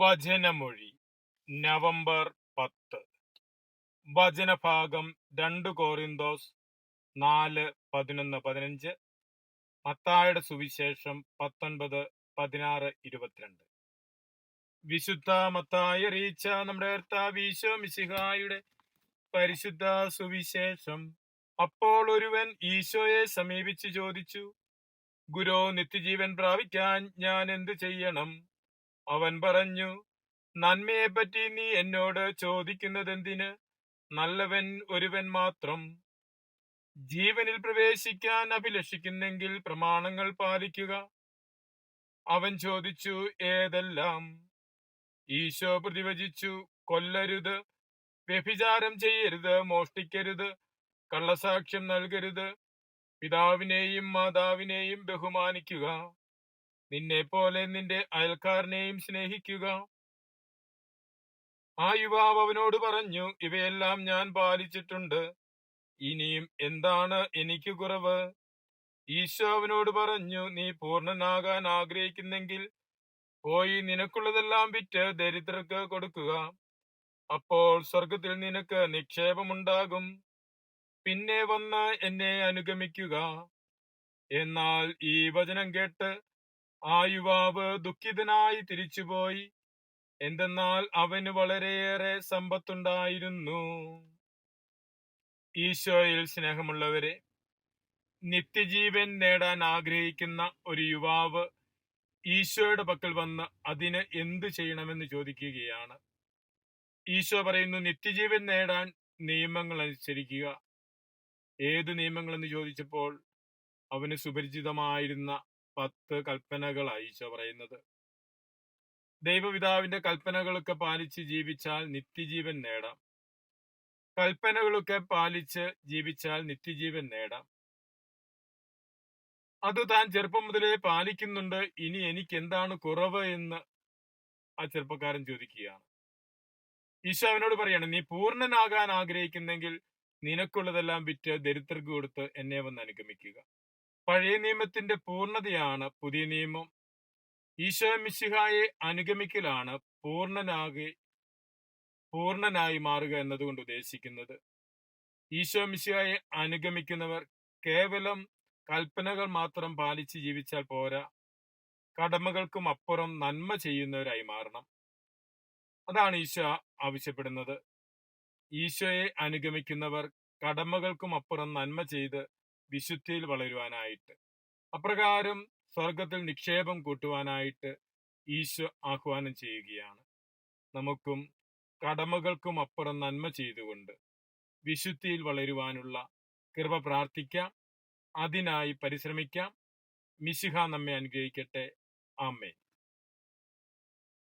വചനമൊഴി. November പത്ത്. വചനഭാഗം രണ്ട് കോറിന്തോസ് നാല് പതിനൊന്ന് പതിനഞ്ച്. മത്തായുടെ സുവിശേഷം പത്തൊൻപത് പതിനാറ് ഇരുപത്തിരണ്ട്. വിശുദ്ധ മത്തായ റീച്ച നമ്മുടെ മിശിഹായുടെ പരിശുദ്ധ സുവിശേഷം. അപ്പോൾ ഒരുവൻ ഈശോയെ സമീപിച്ച് ചോദിച്ചു ഗുരു നിത്യജീവൻ പ്രാപിക്കാൻ ഞാൻ എന്ത് ചെയ്യണം? അവൻ പറഞ്ഞു നന്മയെപ്പറ്റി നീ എന്നോട് ചോദിക്കുന്നതെന്തിന്? നല്ലവൻ ഒരുവൻ മാത്രം. ജീവനിൽ പ്രവേശിക്കാൻ അഭിലഷിക്കുന്നെങ്കിൽ പ്രമാണങ്ങൾ പാലിക്കുക. അവൻ ചോദിച്ചു ഏതെല്ലാം? ഈശോ പ്രതിവചിച്ചു കൊല്ലരുത് വ്യഭിചാരം ചെയ്യരുത് മോഷ്ടിക്കരുത് കള്ളസാക്ഷ്യം നൽകരുത് പിതാവിനെയും മാതാവിനെയും ബഹുമാനിക്കുക. നിന്നെ പോലെ നിന്റെ അയൽക്കാരനെയും സ്നേഹിക്കുക. ആ യുവാവ് അവനോട് പറഞ്ഞു ഇവയെല്ലാം ഞാൻ പാലിച്ചിട്ടുണ്ട്. ഇനിയും എന്താണ് എനിക്ക് കുറവ്? ഈശോ അവനോട് പറഞ്ഞു നീ പൂർണനാകാൻ ആഗ്രഹിക്കുന്നെങ്കിൽ പോയി നിനക്കുള്ളതെല്ലാം വിറ്റ് ദരിദ്രർക്ക് കൊടുക്കുക. അപ്പോൾ സ്വർഗത്തിൽ നിനക്ക് നിക്ഷേപമുണ്ടാകും. പിന്നെ വന്ന് എന്നെ അനുഗമിക്കുക. എന്നാൽ ഈ വചനം കേട്ട് ആ യുവാവ് ദുഃഖിതനായി തിരിച്ചുപോയി. എന്തെന്നാൽ അവന് വളരെയേറെ സമ്പത്തുണ്ടായിരുന്നു. ഈശോയിൽ സ്നേഹമുള്ളവരെ നിത്യജീവൻ നേടാൻ ആഗ്രഹിക്കുന്ന ഒരു യുവാവ് ഈശോയുടെ പക്കൽ വന്ന് അതിന് എന്ത് ചെയ്യണമെന്ന് ചോദിക്കുകയാണ്. ഈശോ പറയുന്നു നിത്യജീവൻ നേടാൻ നിയമങ്ങൾ അനുസരിക്കുക. ഏത് നിയമങ്ങൾ എന്ന് ചോദിച്ചപ്പോൾ അവന് സുപരിചിതമായിരുന്ന പത്ത് കൽപ്പനകളായി ഈശോ പറയുന്നത്. ദൈവപിതാവിന്റെ കൽപ്പനകളൊക്കെ പാലിച്ച് ജീവിച്ചാൽ നിത്യജീവൻ നേടാം. കൽപ്പനകളൊക്കെ പാലിച്ച് ജീവിച്ചാൽ നിത്യജീവൻ നേടാം. അത് താൻ ചെറുപ്പം മുതലേ പാലിക്കുന്നുണ്ട്. ഇനി എനിക്ക് എന്താണ് കുറവ് എന്ന് ആ ചെറുപ്പക്കാരൻ ചോദിക്കുകയാണ്. ഈശോ അവനോട് പറയാണ് നീ പൂർണനാകാൻ ആഗ്രഹിക്കുന്നെങ്കിൽ നിനക്കുള്ളതെല്ലാം വിറ്റ് ദരിദ്രർക്ക് കൊടുത്ത് എന്നെ വന്ന് അനുഗമിക്കുക. പഴയ നിയമത്തിന്റെ പൂർണതയാണ് പുതിയ നിയമം. ഈശോ മിശിഹായെ അനുഗമിക്കലാണ് പൂർണനാകെ പൂർണനായി മാറുക എന്നതുകൊണ്ട് ഉദ്ദേശിക്കുന്നത്. ഈശോ മിശിഹായെ അനുഗമിക്കുന്നവർ കേവലം കൽപ്പനകൾ മാത്രം പാലിച്ച് ജീവിച്ചാൽ പോരാ. കടമകൾക്കും അപ്പുറം നന്മ ചെയ്യുന്നവരായി മാറണം. അതാണ് ഈശോ ആവശ്യപ്പെടുന്നത്. ഈശോയെ അനുഗമിക്കുന്നവർ കടമകൾക്കും അപ്പുറം നന്മ ചെയ്ത് വിശുദ്ധിയിൽ വളരുവാനായിട്ട്. അപ്രകാരം സ്വർഗത്തിൽ നിക്ഷേപം കൂട്ടുവാനായിട്ട് ഈശോ ആഹ്വാനം ചെയ്യുകയാണ്. നമുക്കും കടമകൾക്കും അപ്പുറം നന്മ ചെയ്തുകൊണ്ട് വിശുദ്ധിയിൽ വളരുവാനുള്ള കൃപ പ്രാർത്ഥിക്കാം. അതിനായി പരിശ്രമിക്കാം. മിശിഹ നമ്മെ അനുഗ്രഹിക്കട്ടെ. ആമേൻ.